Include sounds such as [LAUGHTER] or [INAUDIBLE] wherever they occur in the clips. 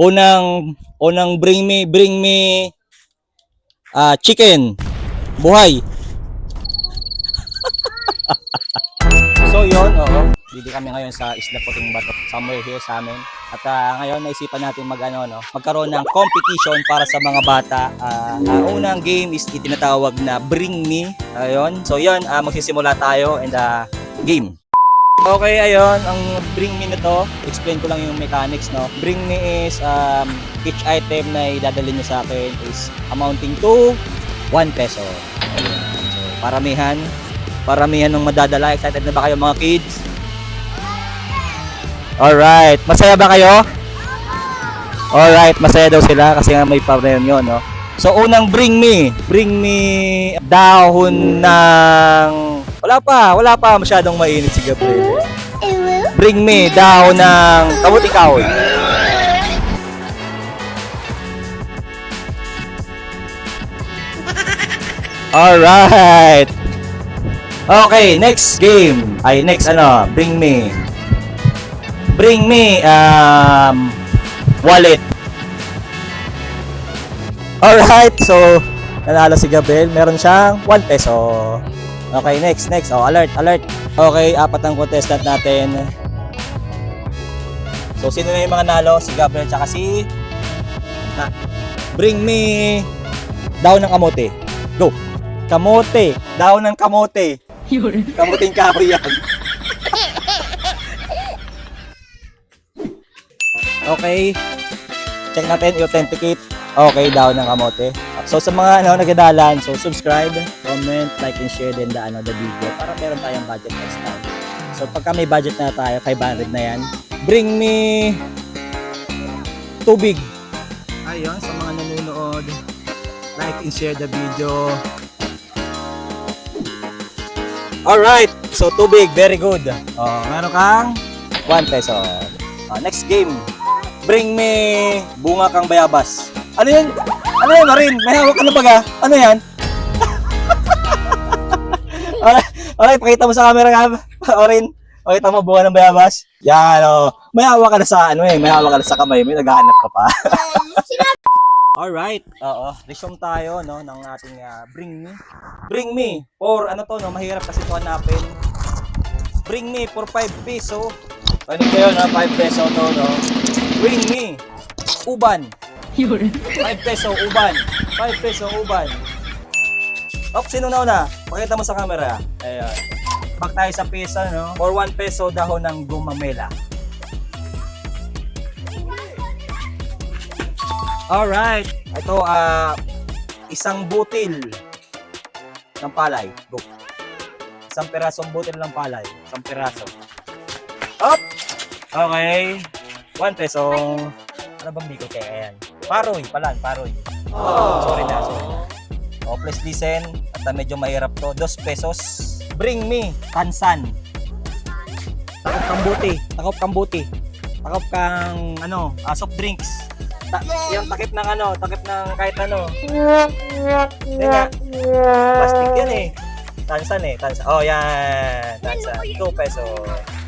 Unang, unang bring me, bring me ah chicken. Buhay. [LAUGHS] so yon oo. Dito kami ngayon sa Isla Puting Bato, somewhere here sa amin. At ah, ngayon naisipan natin mag ano, no, magkaroon ng competition para sa mga bata. Ah, ang unang game is itinatawag na Bring Me. Ayun. So yon, ah, magsisimula tayo and ah, game. Okay, ayun, ang bring me na to, explain ko lang yung mechanics, no? Bring me is, um, each item na idadali nyo sa akin is amounting to 1 peso. Ayun. So, paramihan, paramihan ng madadala. Excited na ba kayo mga kids? Alright, masaya ba kayo? Alright, masaya daw sila kasi nga may pa-rem yun, no? So, unang bring me, bring me dahon ng... Wala pa, wala pa masyadong mainit si Gabriel. Bring me dahon ng kamuti kahoy. Alright. Okay, next game. Ay, next ano, bring me. Bring me, um, wallet. Alright, so, nanalo si Gabriel. Meron siyang 1 peso. Okay, next, next. Oh, alert, alert. Okay, apat ang contestant natin. So, sino na yung mga nalo? Si Gabriel tsaka si... Ha, bring me daw ng kamote. Go. Kamote. Daw ng kamote. Kamuting kahoy yan. [LAUGHS] okay. Check natin, i-authenticate. Okay, daw ng kamote. So sa mga ano, nagdadalan, so subscribe, comment, like, and share din the, ano, the video para meron tayong budget next time. So pagka may budget na tayo, 500 na yan, bring me tubig. Ayun, sa mga nanonood, like and share the video. Alright, so tubig, very good. Oh, meron kang 1 peso. Oh, next game, bring me bunga kang bayabas. Ano yun? Ano yun, Marin? May hawak ka na baga? Ano yan? [LAUGHS] alright, alright, pakita mo sa camera nga, [LAUGHS] Orin. Pakita mo bunga ng bayabas. Yan, oh. May hawak ka na sa, ano eh, may hawak ka na sa kamay mo, naghahanap ka pa. [LAUGHS] Alright, oo. Resume tayo no ng ating ah, bring me. Bring me for ano to no, mahirap kasi to hanapin. Bring me for 5 peso. Ano kayo na 5 peso to no? Bring me uban. 5 peso uban. 5 peso uban. Oh, sino na una? Pakita mo sa camera. Ayun. Pag tayo sa pesa, no? For 1 peso dahon ng gumamela. Alright. Ito, ah, isang butil ng palay. Go. Isang pirasong butil ng palay. Isang piraso. Up! Okay. One peso. Ano bang biko kaya yan? Paroy, palan, paroy. Sorry na, sorry na. Oh, please listen. At ah, medyo mahirap to. Dos pesos. Bring me, kansan. Takop kang buti. Takop kang buti. Takop kang, ano, ah, soft drinks. Ta yung takip ng ano, takip ng kahit ano. Nga. Plastic yan eh. Tansan eh, tansan. Oh, yan. Tansan. 2 peso.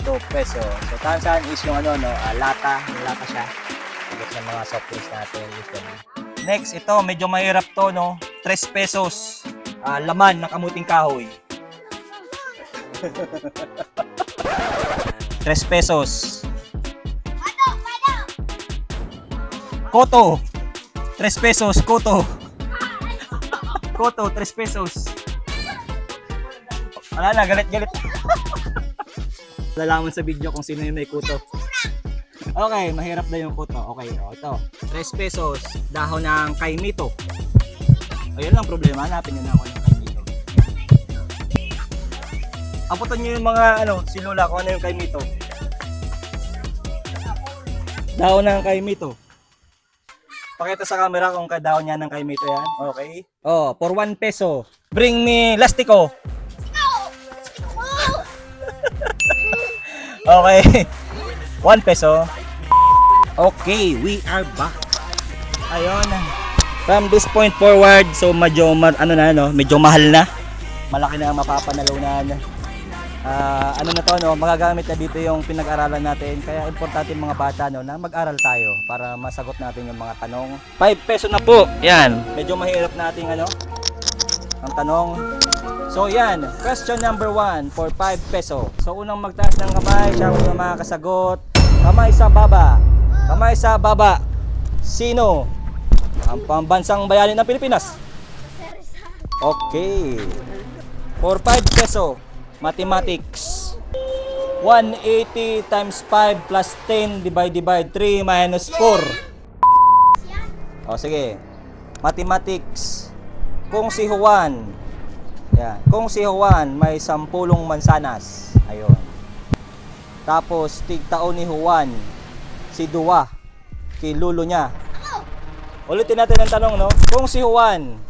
2 peso. So, tansan is yung ano, no, ah, lata. Lata siya. Sagot ng mga soft drinks natin. usually. Next, ito, medyo mahirap to, no. 3 pesos. Ah, laman ng kamuting kahoy. [LAUGHS] 3 pesos. Koto. 3 pesos, koto. Koto, 3 pesos. Wala na, galit-galit. [LAUGHS] Lalaman sa video kung sino yung may kuto. Okay, mahirap na yung kuto. Okay, o ito. 3 pesos, dahon ng kaimito. Ayun lang problema, hanapin nyo na ako ng kaimito. Aputan nyo yung mga ano, si Lola kung ano yung kaimito. Dahon ng kaimito. Pakita sa camera kung kadaon niya ng kaimito yan. Okay. Oh, for 1 peso. Bring me lastiko. [LAUGHS] okay. 1 peso. Okay, we are back. Ayun. From this point forward, so medyo ma- ano na no, medyo mahal na. Malaki na ang mapapanalunan. Ah, ano na to no, magagamit na dito yung pinag-aralan natin. Kaya importante mga bata no na mag-aral tayo para masagot natin yung mga tanong. 5 peso na po. Yan. Medyo mahirap nating ano ang tanong. So yan, question number 1 for 5 peso. So unang magtaas ng kamay, siya ang makakasagot. Kamay sa baba. Kamay sa baba. Sino? Ang pambansang bayani ng Pilipinas. Okay. For 5 peso, mathematics. 180 times 5 plus 10 divide divide 3 minus 4. O sige. Mathematics. Kung si Juan, yan. Kung si Juan may sampulong mansanas, ayun. Tapos tigtao ni Juan, si Dua, kay lulo niya. Ulitin natin ang tanong, no? Kung si Juan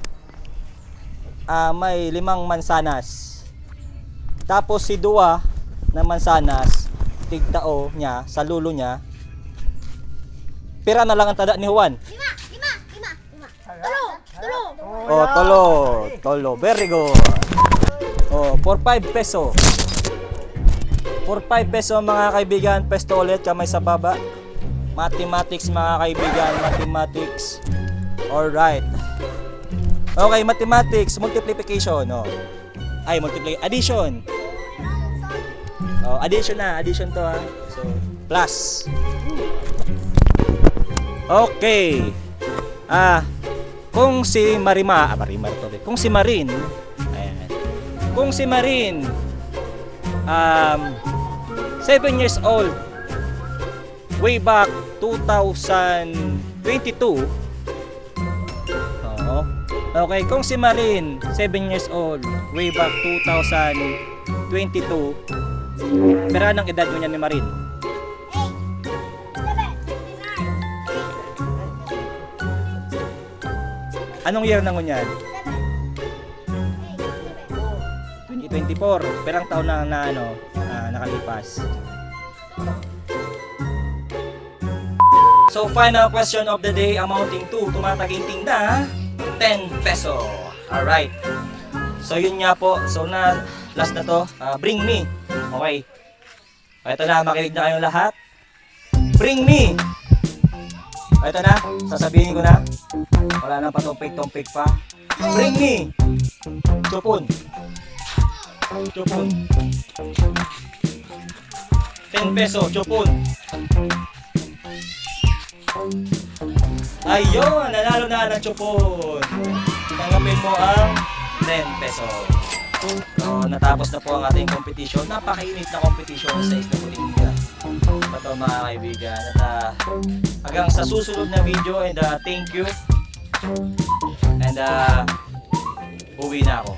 ah, may limang mansanas, tapos si Dua na mansanas, tigtao niya sa lulo niya, pira na lang ang tada ni Juan. Lima, lima, lima, lima. Tulo, tulo. Oh, tolo. Tolo. Very good. Oh, for 5 peso. For 5 peso mga kaibigan, pesto ulit kamay sa baba. Mathematics mga kaibigan, mathematics. All right. Okay, mathematics, multiplication, oh. Ay, multiply addition. Oh, addition na, addition to ha. So, plus. Okay. Ah, kung si Marima, ah, Marimar to. Kung si Marin, ayan. Kung si Marin, um, 7 years old, way back 2022, Oo. Okay, kung si Marin, 7 years old, way back 2022, pera ng edad mo niya ni Marin? Anong year na ngunyan? 2024. Perang taon na, na ano, na nakalipas. So final question of the day amounting to tumataginting na 10 peso. Alright. So yun nga po. So na last na to. Ah, bring me. Okay. Ito na, makinig na kayong lahat. Bring me. Ito na, sasabihin ko na. Wala nang patumpik-tumpik pa. Bring me. Chupon. Chupon. 10 peso, chupon. Ayun, nanalo na ng chupon. Tanggapin mo ang 10 peso. So, natapos na po ang ating competition. Napakainit na competition sa Isla Colinga. Ito mga kaibigan. At ah, hanggang sa susunod na video and ah, thank you. And uh, uwi na ako.